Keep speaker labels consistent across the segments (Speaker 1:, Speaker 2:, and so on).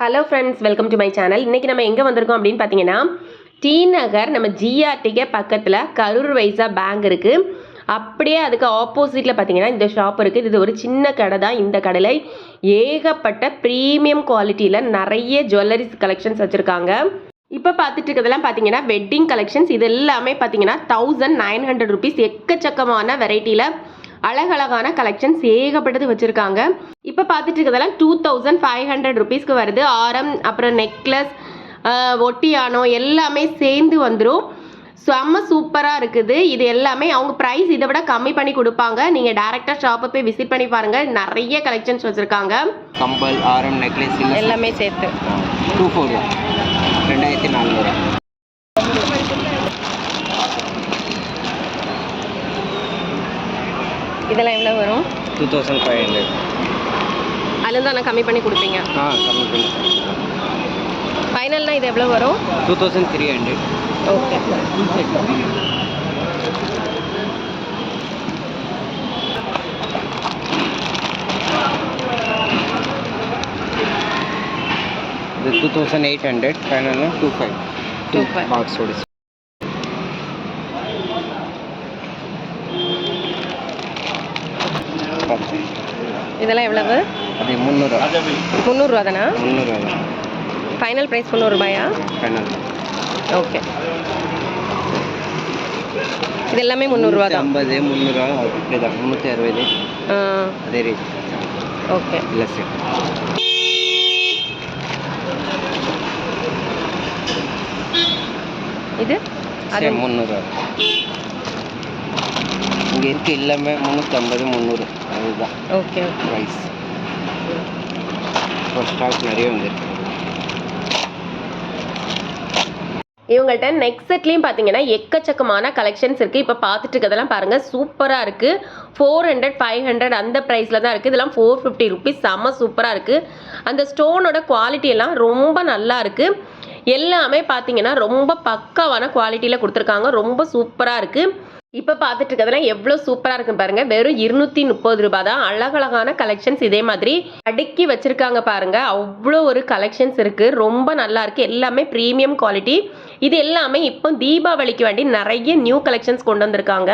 Speaker 1: Hello friends welcome to my channel இன்றைக்கி நம்ம எங்கே வந்திருக்கோம் அப்படின்னு பார்த்தீங்கன்னா டி நகர் நம்ம ஜிஆர்டிக்கு பக்கத்தில் கரூர் வைசா பேங்க் இருக்குது அப்படியே அதுக்கு ஆப்போசிட்டில் பார்த்தீங்கன்னா இந்த ஷாப் இருக்குது இது ஒரு சின்ன கடை தான். இந்த கடையில் ஏகப்பட்ட ப்ரீமியம் குவாலிட்டியில் நிறைய ஜுவல்லரிஸ் கலெக்ஷன்ஸ் வச்சுருக்காங்க. இப்போ பார்த்துட்டு இருக்கிறதெல்லாம் பார்த்தீங்கன்னா வெட்டிங் கலெக்ஷன்ஸ் இது எல்லாமே பார்த்தீங்கன்னா தௌசண்ட் நைன் ஹண்ட்ரட் ருபீஸ் எக்கச்சக்கமான வெரைட்டியில் அழகழகான கலெக்ஷன்ஸ் ஏகப்பட்டது வச்சுருக்காங்க. இப்போ பார்த்துட்டு இருக்கிறதெல்லாம் டூ தௌசண்ட் ஃபைவ் ஹண்ட்ரட் ருபீஸ்க்கு வருது. ஆரம் அப்புறம் நெக்லஸ் ஒட்டியானோ எல்லாமே சேர்ந்து வந்துடும் செம்ம சூப்பராக இருக்குது. இது எல்லாமே அவங்க ப்ரைஸ் இதை விட கம்மி பண்ணி கொடுப்பாங்க. நீங்கள் டேரெக்டாக ஷாப்பை போய் விசிட் பண்ணி பாருங்கள் நிறைய கலெக்ஷன்ஸ் வச்சுருக்காங்க.
Speaker 2: கம்பல் ஆரம் நெக்லஸ்
Speaker 1: எல்லாமே சேர்த்து.
Speaker 2: டூ ஃபோர் ரெண்டாயிரத்தி நானூறு.
Speaker 1: இதெல்லாம் எவ்வளோ வரும்?
Speaker 2: Two thousand five hundred.
Speaker 1: அதுலேருந்து ஆனால் கம்மி பண்ணி கொடுப்பீங்க.
Speaker 2: ஆ கம்மி பண்ணி
Speaker 1: ஃபைனல்னால் இது எவ்வளோ வரும்?
Speaker 2: Two thousand three hundred.
Speaker 1: Okay
Speaker 2: இது டூ தௌசண்ட் எயிட் ஹண்ட்ரட். ஃபைனல்னா டூ ஃபைவ். டூ
Speaker 1: 25.
Speaker 2: பாக்ஸோட
Speaker 1: இதெல்லாம் எவ்வளவு?
Speaker 2: அது முந்நூறுவா
Speaker 1: முந்நூறுரூவா தானா?
Speaker 2: முந்நூறுவா தான்.
Speaker 1: ஃபைனல் ப்ரைஸ் முந்நூறுபாயா
Speaker 2: ஃபைனல்
Speaker 1: ஓகே இது எல்லாமே முந்நூறுரூவா தான்.
Speaker 2: ஐம்பது முந்நூறுவா அப்படி தான் முந்நூற்றி அறுபது. அதே ரேட்
Speaker 1: ஓகே
Speaker 2: இல்லை சார்
Speaker 1: இது? அது?
Speaker 2: சரி முந்நூறுவா இங்கே இருக்க எல்லாமே முந்நூற்றம்பது முந்நூறு. அதுதான்
Speaker 1: ஓகே
Speaker 2: இப்போ ஸ்டாக் நிறைய வந்துருக்கு.
Speaker 1: இவங்கள்ட்ட நெக் செட்லேயும் பார்த்தீங்கன்னா எக்கச்சக்கமான கலெக்ஷன்ஸ் இருக்குது இப்போ பார்த்துட்டு இருக்கிறதெல்லாம் பாருங்கள் சூப்பராக இருக்குது ஃபோர் ஹண்ட்ரட் ஃபைவ் ஹண்ட்ரட் அந்த ப்ரைஸில் தான் இருக்குது இதெல்லாம் ஃபோர் ஃபிஃப்டி ருபீஸ் செம்ம சூப்பராக இருக்குது அந்த ஸ்டோனோட குவாலிட்டி எல்லாம் ரொம்ப நல்லா இருக்குது எல்லாமே பார்த்தீங்கன்னா ரொம்ப பக்காவான குவாலிட்டியில் கொடுத்துருக்காங்க. ரொம்ப சூப்பராக இருக்குது இப்போ பார்த்துட்டு இருக்கிறதெல்லாம் எவ்வளோ சூப்பராக இருக்கு பாருங்க. வெறும் இருநூத்தி முப்பது ரூபாய் தான் அழகழகான கலெக்ஷன்ஸ் இதே மாதிரி அடுக்கி வச்சிருக்காங்க பாருங்க. அவ்வளோ ஒரு கலெக்ஷன்ஸ் இருக்கு. ரொம்ப நல்லா இருக்கு. எல்லாமே ப்ரீமியம் குவாலிட்டி இது எல்லாமே இப்போ தீபாவளிக்கு வேண்டி நிறைய நியூ கலெக்ஷன்ஸ் கொண்டு வந்திருக்காங்க.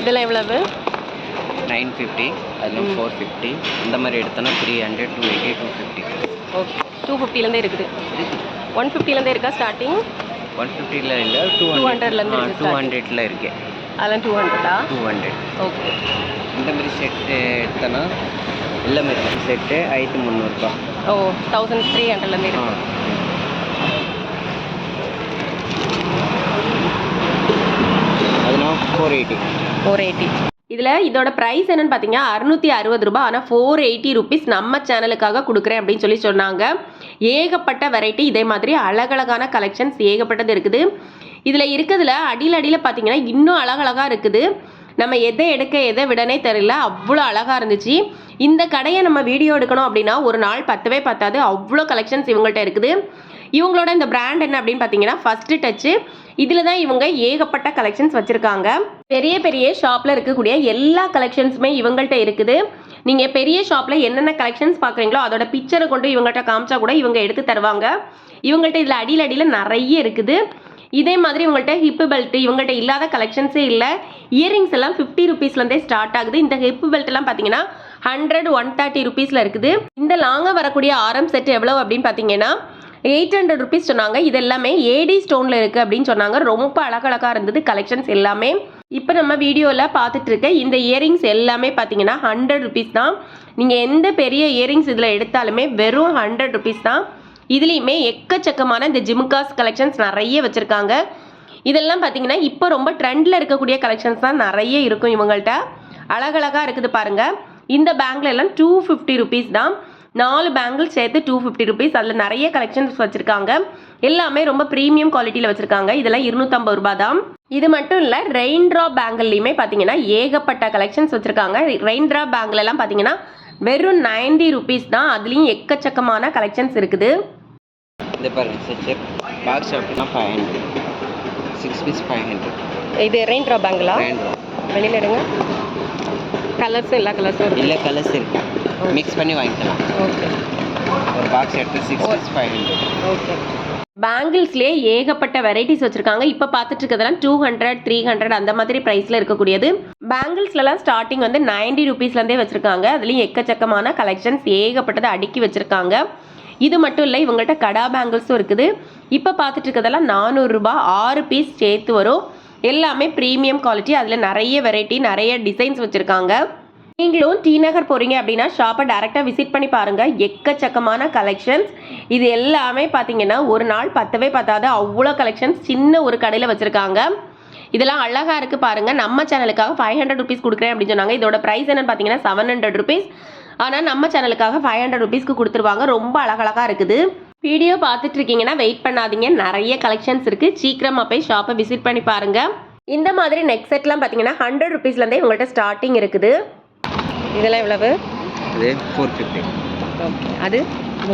Speaker 1: இதெல்லாம் எவ்வளவு?
Speaker 2: நைன் ஃபிஃப்டி அதில் ஃபோர் ஃபிஃப்டி இந்த மாதிரி எடுத்தோன்னா three hundred two eighty two fifty
Speaker 1: okay two ஃபிஃப்டிலேருந்தே இருக்குது. ஒன் ஃபிஃப்டிலேருந்தே இருக்கா ஸ்டார்டிங்
Speaker 2: ஒன் ஃபிஃப்டியில் இல்லை டூ
Speaker 1: 200 ல இருந்து
Speaker 2: ஹண்ட்ரட்
Speaker 1: இருக்கு
Speaker 2: டூ
Speaker 1: start.
Speaker 2: ஹண்ட்ரட்ல இருக்கு
Speaker 1: அதெல்லாம் டூ ஹண்ட்ரடா
Speaker 2: டூ ஹண்ட்ரட்
Speaker 1: ஓகே
Speaker 2: இந்த மாதிரி செட்டு எடுத்தோன்னா எல்லாமே செட்டு ஐத்து முந்நூறுபா
Speaker 1: ஓ தௌசண்ட் த்ரீ ஹண்ட்ரட்லேருந்து
Speaker 2: ஆ
Speaker 1: இருக்கு
Speaker 2: அதெல்லாம் ஃபோர் எயிட்டி
Speaker 1: ஃபோர் எயிட்டி இதில் இதோட ப்ரைஸ் என்னன்னு பார்த்தீங்கன்னா அறுநூற்றி அறுபது ரூபாய். ஆனால் ஃபோர் எயிட்டி ருபீஸ் நம்ம சேனலுக்காக கொடுக்குறேன் அப்படின்னு சொல்லி சொன்னாங்க. ஏகப்பட்ட வெரைட்டி இதே மாதிரி அழகழகான கலெக்ஷன்ஸ் ஏகப்பட்டது இருக்குது. இதில் இருக்கிறதுல அடியில் அடியில் பார்த்தீங்கன்னா இன்னும் அழகழகாக இருக்குது. நம்ம எதை எடுக்க எதை விடனே தெரியல. அவ்வளோ அழகாக இருந்துச்சு. இந்த கடையை நம்ம வீடியோ எடுக்கணும் அப்படின்னா ஒரு நாள் பத்தவே பத்தாது. அவ்வளோ கலெக்ஷன்ஸ் இவங்கள்ட்ட இருக்குது. இவங்களோட இந்த பிராண்ட் என்ன அப்படின்னு பார்த்தீங்கன்னா ஃபஸ்ட்டு டச்சு இதில் தான் இவங்க ஏகப்பட்ட கலெக்ஷன்ஸ் வச்சுருக்காங்க. பெரிய பெரிய ஷாப்பில் இருக்கக்கூடிய எல்லா கலெக்ஷன்ஸுமே இவங்கள்ட்ட இருக்குது. நீங்கள் பெரிய ஷாப்பில் என்னென்ன கலெக்ஷன்ஸ் பார்க்குறீங்களோ அதோட பிக்சரை கொண்டு இவங்கள்ட்ட காமிச்சா கூட இவங்க எடுத்து தருவாங்க. இவங்கள்ட்ட இதில் அடியில் அடியில் நிறைய இருக்குது. இதே மாதிரி இவங்கள்ட்ட ஹிப்பு பெல்ட் இவங்கள்ட்ட இல்லாத கலெக்ஷன்ஸே இல்லை. இயரிங்ஸ் எல்லாம் ஃபிஃப்டி ருபீஸ்லேருந்தே ஸ்டார்ட் ஆகுது. இந்த ஹிப்பு பெல்ட் எல்லாம் பார்த்தீங்கன்னா ஹண்ட்ரட் ஒன் தேர்ட்டி ருபீஸில் இருக்குது. இந்த லாங்காக வரக்கூடிய ஆரம் செட் எவ்வளோ அப்படின்னு பார்த்தீங்கன்னா எயிட் ஹண்ட்ரட் ருபீஸ் சொன்னாங்க. இது எல்லாமே ஏடி ஸ்டோனில் இருக்குது அப்படின்னு சொன்னாங்க. ரொம்ப அழகழகாக இருந்தது. கலெக்ஷன்ஸ் எல்லாமே. இப்போ நம்ம வீடியோவில் பார்த்துட்டு இருக்க இந்த இயரிங்ஸ் எல்லாமே பார்த்தீங்கன்னா ஹண்ட்ரட் ருபீஸ் தான். நீங்கள் எந்த பெரிய இயரிங்ஸ் இதில் எடுத்தாலுமே வெறும் ஹண்ட்ரட் ருபீஸ் தான். இதுலேயுமே எக்கச்சக்கமான இந்த ஜிம்காஸ் கலெக்ஷன்ஸ் நிறைய வச்சுருக்காங்க. இதெல்லாம் பார்த்தீங்கன்னா இப்போ ரொம்ப ட்ரெண்டில் இருக்கக்கூடிய கலெக்ஷன்ஸ் தான் நிறைய இருக்கும் இவங்கள்ட்ட. அழகழகாக இருக்குது பாருங்கள் இந்த பேங்கில் எல்லாம் டூ ஃபிஃப்டி ருபீஸ் தான். நாலு பேங்கிள் சேர்த்து டூ ஃபிஃப்டி ருபீஸ் அதில் நிறைய கலெக்ஷன்ஸ் வச்சுருக்காங்க. எல்லாமே ரொம்ப ப்ரீமியம் குவாலிட்டியில் வச்சுருக்காங்க. இதெல்லாம் இருநூத்தம்பது ரூபாய் தான். இது மட்டும் இல்லை ரெயின் ட்ராப் பேங்கிள்லையுமே பார்த்தீங்கன்னா ஏகப்பட்ட கலெக்ஷன்ஸ் வச்சுருக்காங்க. ரெயின் ட்ராப் பேங்கிலெல்லாம் பார்த்தீங்கன்னா வெறும் நைன்டி ருபீஸ் தான். அதுலேயும் எக்கச்சக்கமான கலெக்ஷன்ஸ் இருக்குது.
Speaker 2: இந்த பாருங்க செட் பாக்ஸ் அப்படின்னா five hundred six piece five hundred
Speaker 1: இது ரெயின் ட்ராப் பேங்கிளா வெளியில் எடுங்க கலர்ஸும் எல்லா கலர்ஸும்
Speaker 2: இல்லை கலர்ஸ் இருக்கு. மிக்ஸ் பண்ணி வாங்கிக்கலாம்.
Speaker 1: ஓகே
Speaker 2: ஒரு பாக்ஸ் எடுத்து six piece five hundred
Speaker 1: okay பேங்கிள்ஸ்லேயே ஏகப்பட்ட வெரைட்டிஸ் வச்சுருக்காங்க. இப்போ பார்த்துட்டு இருக்கிறதெல்லாம் டூ ஹண்ட்ரட் த்ரீ ஹண்ட்ரட் அந்த மாதிரி ப்ரைஸில் இருக்கக்கூடியது. பேங்கிள்ஸ்லலாம் ஸ்டார்டிங் வந்து நைன்டி ருபீஸ்லேருந்தே வச்சுருக்காங்க. அதுலேயும் எக்கச்சக்கமான கலெக்ஷன்ஸ் ஏகப்பட்டதை அடுக்கி வச்சுருக்காங்க. இது மட்டும் இல்லை இவங்கள்ட்ட கடா பேங்கிள்ஸும் இருக்குது. இப்போ பார்த்துட்டு இருக்கிறதெல்லாம் நானூறுரூபா ஆறு பீஸ் சேர்த்து வரும். எல்லாமே ப்ரீமியம் குவாலிட்டி அதில் நிறைய வெரைட்டி நிறைய டிசைன்ஸ் வச்சுருக்காங்க. நீங்களும் டி நகர் போகிறீங்க அப்படின்னா ஷாப்பை டேரெக்டாக விசிட் பண்ணி பாருங்கள் எக்கச்சக்கமான கலெக்ஷன்ஸ் இது எல்லாமே பார்த்தீங்கன்னா ஒரு நாள் பத்தவே பத்தாது. அவ்வளோ கலெக்ஷன்ஸ் சின்ன ஒரு கடையில் வச்சுருக்காங்க. இதெல்லாம் அழகாக இருக்குது பாருங்கள் நம்ம சேனலுக்காக ஃபைவ் ஹண்ட்ரட் ருபீஸ் கொடுக்குறேன் அப்படின்னு சொன்னாங்க. இதோட ப்ரைஸ் என்னன்னு பார்த்தீங்கன்னா செவன் ஹண்ட்ரட் ருபீஸ் ஆனால் நம்ம சேனலுக்காக ஃபைவ் ஹண்ட்ரட் ருபீஸ்க்கு கொடுத்துருவாங்க. ரொம்ப அழகழகாக இருக்குது. வீடியோ பார்த்துட்டு இருக்கீங்கன்னா வெயிட் பண்ணாதீங்க. நிறைய கலெக்ஷன்ஸ் இருக்குது சீக்கிரமாக போய் ஷாப்பை விசிட் பண்ணி பாருங்கள் இந்த மாதிரி நெக் செட்லாம் பார்த்தீங்கன்னா ஹண்ட்ரட் ருபீஸ்லேருந்தே உங்கள்கிட்ட ஸ்டார்டிங் இருக்குது. இதெல்லாம் எவ்வளவு?
Speaker 2: அது ஃபோர் ஃபிஃப்டி
Speaker 1: ஓகே அது?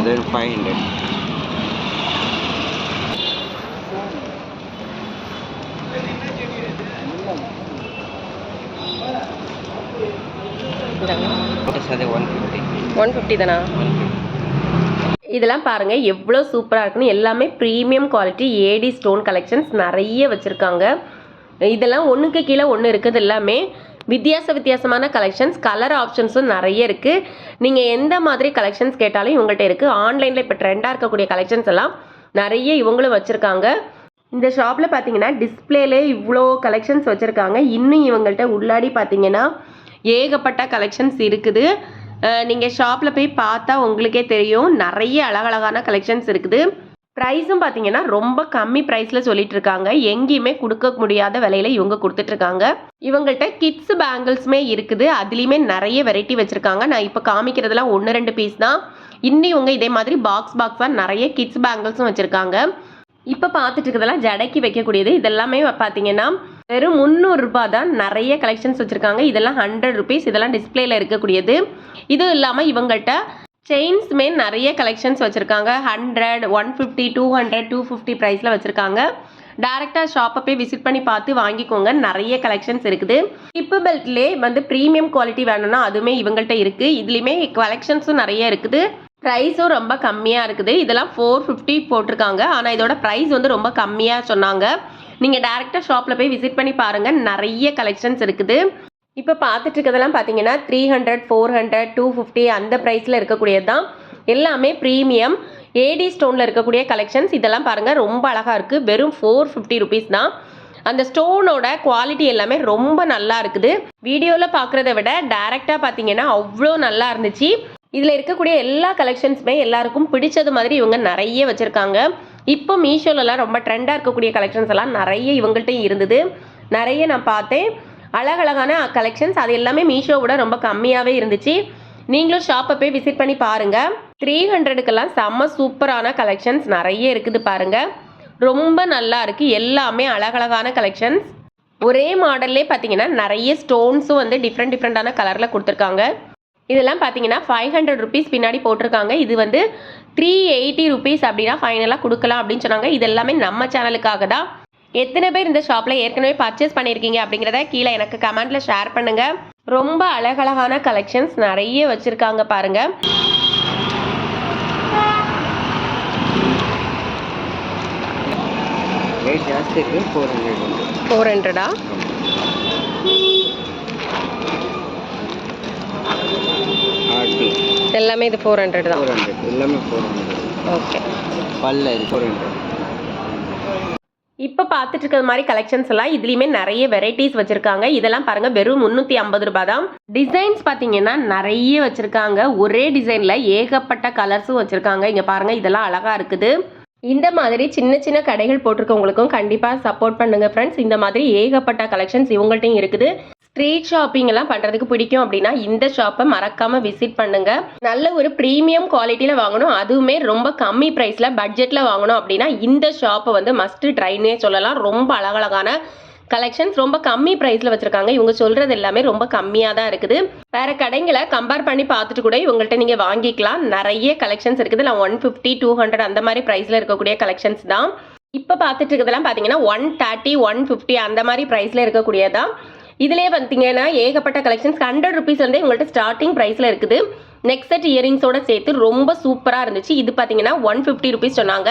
Speaker 2: அது ஃபைவ் ஹண்ட்ரட் ஒன் ஃபிஃப்டி
Speaker 1: தானா? இதெல்லாம் பாருங்கள் எவ்வளோ சூப்பராக இருக்குன்னு. எல்லாமே premium quality AD stone collections நிறைய வச்சுருக்காங்க. இதெல்லாம் ஒன்றுக்கு கீழே ஒன்று இருக்குது எல்லாமே வித்தியாச வித்தியாசமான கலெக்ஷன்ஸ் கலர் ஆப்ஷன்ஸும் நிறைய இருக்குது நீங்கள் எந்த மாதிரி கலெக்ஷன்ஸ் கேட்டாலும் இவங்கள்ட்ட இருக்குது ஆன்லைனில் இப்போ ட்ரெண்டாக இருக்கக்கூடிய கலெக்ஷன்ஸ் எல்லாம் நிறைய இவங்களும் வச்சுருக்காங்க. இந்த ஷாப்பில் பார்த்தீங்கன்னா டிஸ்பிளேலே இவ்வளோ கலெக்ஷன்ஸ் வச்சுருக்காங்க. இன்னும் இவங்கள்ட்ட உள்ளாடி பார்த்தீங்கன்னா ஏகப்பட்ட கலெக்ஷன்ஸ் இருக்குது. நீங்கள் ஷாப்பில் போய் பார்த்தா உங்களுக்கே தெரியும். நிறைய அழகழகான கலெக்ஷன்ஸ் இருக்குது. ப்ரைஸும் பார்த்தீங்கன்னா ரொம்ப கம்மி ப்ரைஸில் சொல்லிட்டு இருக்காங்க எங்கேயுமே கொடுக்க முடியாத விலையில இவங்க கொடுத்துட்ருக்காங்க இவங்கள்ட்ட கிட்ஸ் பேங்கிள்ஸுமே இருக்குது. அதுலேயுமே நிறைய வெரைட்டி வச்சுருக்காங்க. நான் இப்போ காமிக்கிறதுலாம் ஒன்று ரெண்டு பீஸ் தான். இன்னும் இவங்க இதே மாதிரி பாக்ஸ் பாக்ஸாக நிறைய கிட்ஸ் பேங்கிள்ஸும் வச்சுருக்காங்க. இப்போ பார்த்துட்டு இருக்கிறதெல்லாம் ஜடைக்கு வைக்கக்கூடியது. இதெல்லாமே பார்த்தீங்கன்னா வெறும் முந்நூறுரூபா தான் நிறைய கலெக்ஷன்ஸ் வச்சுருக்காங்க. இதெல்லாம் ஹண்ட்ரட் ருபீஸ் இதெல்லாம் டிஸ்பிளேல இருக்கக்கூடியது. இதுவும் இல்லாமல் இவங்கள்ட்ட செயின்ஸுமே நிறைய கலெக்ஷன்ஸ் வச்சுருக்காங்க. Hundred one fifty two hundred two fifty ப்ரைஸில் வச்சுருக்காங்க. டேரெக்டாக ஷாப்பை போய் விசிட் பண்ணி பார்த்து வாங்கிக்கோங்க. நிறைய கலெக்ஷன்ஸ் இருக்குது. ஹிப்பு பெல்ட்லேயே வந்து ப்ரீமியம் குவாலிட்டி வேணும்னா அதுவுமே இவங்கள்ட்ட இருக்குது இதுலேயுமே கலெக்ஷன்ஸும் நிறைய இருக்குது. ப்ரைஸும் ரொம்ப கம்மியாக இருக்குது. இதெல்லாம் ஃபோர் ஃபிஃப்டி போட்டிருக்காங்க. ஆனால் இதோட ப்ரைஸ் வந்து ரொம்ப கம்மியாக சொன்னாங்க. நீங்கள் டேரெக்டாக ஷாப்பில் போய் விசிட் பண்ணி பாருங்கள் நிறைய கலெக்ஷன்ஸ் இருக்குது. இப்போ பார்த்துட்டு இருக்கிறதெல்லாம் பார்த்தீங்கன்னா three hundred four hundred two fifty அந்த ப்ரைஸில் இருக்கக்கூடியது தான் எல்லாமே ப்ரீமியம் ஏடி ஸ்டோனில் இருக்கக்கூடிய கலெக்ஷன்ஸ் இதெல்லாம் பாருங்கள் ரொம்ப அழகாக இருக்குது வெறும் ஃபோர் ஃபிஃப்டி ருபீஸ் தான். அந்த ஸ்டோனோட குவாலிட்டி எல்லாமே ரொம்ப நல்லா இருக்குது. வீடியோவில் பார்க்குறத விட டேரெக்டாக பார்த்தீங்கன்னா அவ்வளோ நல்லா இருந்துச்சு. இதில் இருக்கக்கூடிய எல்லா கலெக்ஷன்ஸுமே எல்லாருக்கும் பிடிச்சது மாதிரி இவங்க நிறைய வச்சுருக்காங்க. இப்போ மீஷோலலாம் ரொம்ப ட்ரெண்டாக இருக்கக்கூடிய கலெக்ஷன்ஸ் எல்லாம் நிறைய இவங்கள்ட்டையும் இருந்தது. நிறைய நான் பார்த்தேன். அழகழகான கலெக்ஷன்ஸ் அது எல்லாமே மீஷோவோட ரொம்ப கம்மியாகவே இருந்துச்சு. நீங்களும் ஷாப்பை போய் விசிட் பண்ணி பாருங்கள் த்ரீ ஹண்ட்ரடுக்கெல்லாம் செம்ம சூப்பரான கலெக்ஷன்ஸ் நிறைய இருக்குது பாருங்கள் ரொம்ப நல்லா இருக்குது எல்லாமே அழகழகான கலெக்ஷன்ஸ் ஒரே மாடல்லே பார்த்தீங்கன்னா நிறைய ஸ்டோன்ஸும் வந்து டிஃப்ரெண்ட் டிஃப்ரெண்ட்டான கலரில் கொடுத்துருக்காங்க. இதெல்லாம் பார்த்தீங்கன்னா ஃபைவ் ஹண்ட்ரட் ருபீஸ் பின்னாடி போட்டிருக்காங்க. இது வந்து த்ரீ எயிட்டி ருபீஸ் அப்படின்னா ஃபைனலாக கொடுக்கலாம் அப்படின்னு சொன்னாங்க. இது எல்லாமே நம்ம சேனலுக்காக தான். எத்தனை பேர் இந்த ஷாப்பில் ஏற்கனவே பர்ச்சேஸ் பண்ணியிருக்கீங்க அப்படிங்கிறத கீழே எனக்கு கமெண்ட்டில் ஷேர் பண்ணுங்கள் ரொம்ப அழகழகான கலெக்ஷன்ஸ் நிறைய வச்சுருக்காங்க பாருங்கள்
Speaker 2: ரேட் ஜாஸ்தி இருக்குது ஃபோர் ஹண்ட்ரட்
Speaker 1: ஃபோர் ஹண்ட்ரடா
Speaker 2: ஆர்டி
Speaker 1: எல்லாமே இது ஃபோர் ஹண்ட்ரட் தான்.
Speaker 2: ஃபோர் ஹண்ட்ரட் எல்லாமே ஃபோர் ஹண்ட்ரட்
Speaker 1: ஓகே
Speaker 2: பல்ல இது ஃபோர் ஹண்ட்ரட்
Speaker 1: இப்போ பார்த்துட்டு இருக்கிற மாதிரி கலெக்ஷன்ஸ் எல்லாம் இதுலேயுமே நிறைய வெரைட்டிஸ் வச்சுருக்காங்க. இதெல்லாம் பாருங்கள் வெறும் முந்நூற்றி ஐம்பது ரூபாய் தான் டிசைன்ஸ் பார்த்தீங்கன்னா நிறைய வச்சுருக்காங்க. ஒரே டிசைனில் ஏகப்பட்ட கலர்ஸும் வச்சுருக்காங்க. இங்கே பாருங்கள் இதெல்லாம் அழகாக இருக்குது. இந்த மாதிரி சின்ன சின்ன கடைகள் போட்டிருக்கவங்களுக்கும் கண்டிப்பாக சப்போர்ட் பண்ணுங்கள் ஃப்ரெண்ட்ஸ் இந்த மாதிரி ஏகப்பட்ட கலெக்ஷன்ஸ் இவங்கள்ட்டையும் இருக்குது. ஸ்ட்ரீட் ஷாப்பிங் எல்லாம் பண்ணுறதுக்கு பிடிக்கும் அப்படின்னா இந்த ஷாப்பை மறக்காமல் விசிட் பண்ணுங்க. நல்ல ஒரு ப்ரீமியம் குவாலிட்டியில் வாங்கணும். அதுவுமே ரொம்ப கம்மி ப்ரைஸில் பட்ஜெட்டில் வாங்கணும் அப்படின்னா இந்த ஷாப்பை வந்து மஸ்ட் ட்ரைனே சொல்லலாம். ரொம்ப அழகழகான கலெக்ஷன்ஸ் ரொம்ப கம்மி ப்ரைஸில் வச்சுருக்காங்க. இவங்க சொல்கிறது எல்லாமே ரொம்ப கம்மியாக தான் இருக்குது. வேறு கடைங்களை கம்பேர் பண்ணி பார்த்துட்டு கூட இவங்கள்ட்ட நீங்கள் வாங்கிக்கலாம். நிறைய கலெக்ஷன்ஸ் இருக்குது. நான் ஒன் ஃபிஃப்டி டூ ஹண்ட்ரட் அந்த மாதிரி ப்ரைஸில் இருக்கக்கூடிய கலெக்ஷன்ஸ் தான். இப்போ பார்த்துட்டு இருக்கிறதெல்லாம் பார்த்தீங்கன்னா ஒன் தேர்ட்டி ஒன் ஃபிஃப்டி அந்த மாதிரி ப்ரைஸில் இருக்கக்கூடியதான் இதிலே பார்த்தீங்கன்னா ஏகப்பட்ட கலெக்ஷன்ஸ் ஹண்ட்ரட் ருபீஸ்லேருந்தே உங்கள்கிட்ட ஸ்டார்டிங் ப்ரைஸில் இருக்குது. நெக்ஸ்ட் செட் இயரிங்ஸோட சேர்த்து ரொம்ப சூப்பராக இருந்துச்சு. இது பார்த்தீங்கன்னா ஒன் ஃபிஃப்டி ருபீஸ் சொன்னாங்க.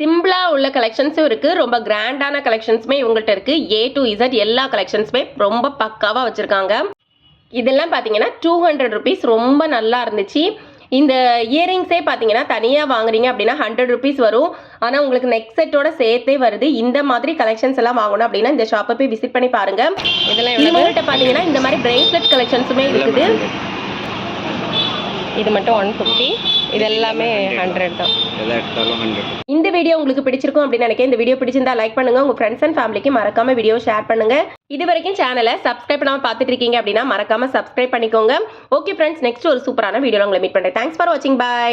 Speaker 1: சிம்பிளாக உள்ள கலெக்ஷன்ஸும் இருக்குது ரொம்ப கிராண்டான கலெக்ஷன்ஸுமே இவங்கள்ட்ட இருக்குது ஏ டு இசட் எல்லா கலெக்ஷன்ஸுமே ரொம்ப பக்காவாக வச்சுருக்காங்க. இதெல்லாம் பார்த்தீங்கன்னா டூ ஹண்ட்ரட் ருபீஸ் ரொம்ப நல்லா இருந்துச்சு. இந்த இயரிங்ஸே பார்த்தீங்கன்னா தனியாக வாங்குறீங்க அப்படின்னா ஹண்ட்ரட் ருபீஸ் வரும். ஆனால் உங்களுக்கு நெக் செட்டோட சேர்த்தே வருது. இந்த மாதிரி கலெக்ஷன்ஸ் எல்லாம் வாங்கணும் அப்படின்னா இந்த ஷாப்பை போய் விசிட் பண்ணி பாருங்க.
Speaker 2: இதெல்லாம்
Speaker 1: பார்த்தீங்கன்னா இந்த மாதிரி பிரேஸ்லெட் கலெக்ஷன்ஸுமே இருக்குது. இது மட்டும் ஒன் ஃபிஃப்டி இது எல்லாமே ஹண்ட்ரட் தான். இந்த வீடியோ உங்களுக்கு பிடிச்சிருக்கும் அப்படின்னு நினைக்கிறேன். இந்த வீடியோ பிடிச்சிருந்தா லைக் பண்ணுங்க. உங்க ஃப்ரெண்ட்ஸ் அண்ட் ஃபேமிலிக்கு மறக்காம வீடியோ ஷேர் பண்ணுங்க. இது வரைக்கும் சேனலை சப்ஸ்கிரைப் பண்ணாம பார்த்துட்டு இருக்கீங்க அப்படின்னா மறக்காம சப்ஸ்கிரைப் பண்ணிக்கோங்க. ஓகே ஃப்ரெண்ட்ஸ் நெக்ஸ்ட் ஒரு சூப்பரான வீடியோ உங்களை மீட் பண்றேன். தேங்க்ஸ் ஃபார் வாட்சிங் பை